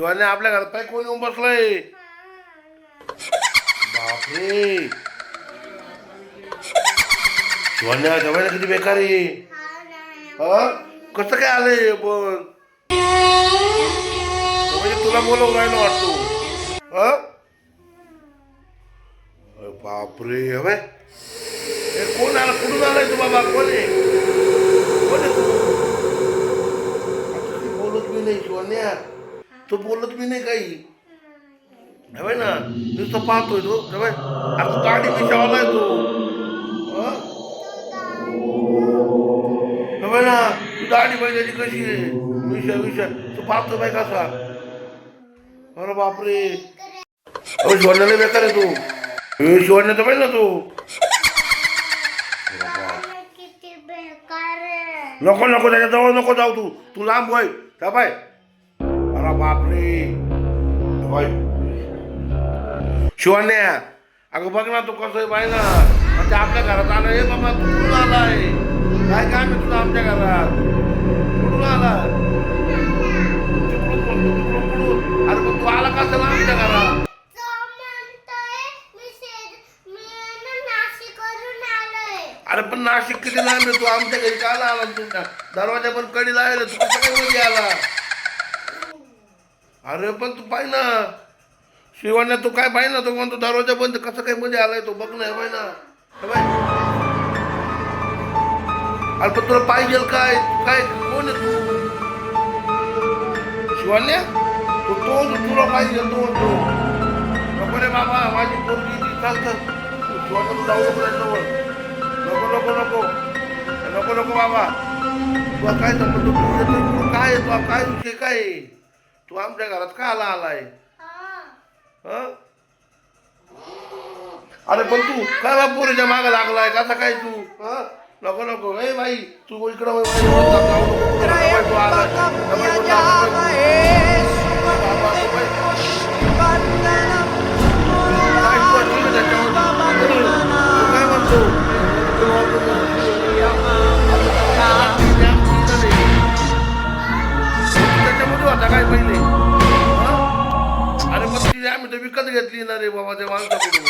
शिवाने आपल्या घरात पाय कोण येऊन बसलंय? बापरे. शिवाने जवायला किती बेकार आहे. हा? कसं काय आलंय पण म्हणजे तुला बोलवून राहिलं वाटतो. हा? बापरे हवे. कोण आला? कुठून आलाय तू बाबा? कोण आहे? कोण आहे तू? बोलत मी नाही शिवण्या तू बोलत बी नाही काही. हवे ना? नुसतं पाहतोय तू. हवे आता मिशावाला आहे तू हा? हवे ना? तू दाढी पाहिजे कशी आहे? मिशा मिशा तू पाहतो बाय कसा. अरे बापरे. शिवण्याला बेकार आहे तू. शिवण्या तर पाहिजे ना तू. नको नको त्याच्याजवळ नको जाऊ तू. तू लांब होय त्या बाय अरे बापरे. होय. शिवण्या अगं बघ ना तू कसं आहे बाय ना. ते आपल्या घरात आलं हे बाबा तू कुठून आलाय? काय काम आहे तुझं आमच्या घरात? कुठून आला तिकडून बोलतो तिकडून कुठून अरे पण तू आला कसं ना आमच्या घरात? तो. अरे पण नाशिक किती लांब तू आमच्या घरी का आला आला तुमच्या दरवाजा पण कडी लावले तू कसं काय मध्ये आला? अरे पण तू पाहि ना. शिवान्या तू काय पाहि ना तो म्हणतो दरवाजा बंद कसं काय मध्ये आलाय तो? बघ ना हे ना. अरे पण तुला पाहिजे काय? काय कोण आहे तू? शिवान्या तू तो तुला पाहिजे तो तो. नको रे बाबा माझी पोरगी ती चालतं. चाल तू जाऊ नको. नको नको नको. नको नको बाबा तुला काय संबंध तू काय आहे? काय विषय काय आहे? तू आमच्या घरात का आला आलाय हा. हं? अरे पण तू काय बा पोरीच्या मागे लागलाय कसा काय तू हं? नको नको ए बाई तू इकडं वळ, जाऊ नको. नको तू आलाय. नको बाई, तू आलाय. आम्ही तर विकत घेतली ना रे बाबा ते माणसाकडून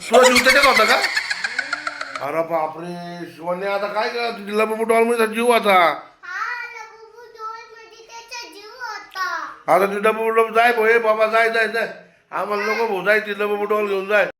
तुला जीव त्याच्यात होता का? अरे बापरे शिवाने आता काय करा तुझी लबुटॉलमध्ये जीव आता आता ती डबुटॉल जाय भो हे बाबा जाय जाय जाय. आम्हाला नको भाऊ जाय ती लबुटॉल घेऊन जाय.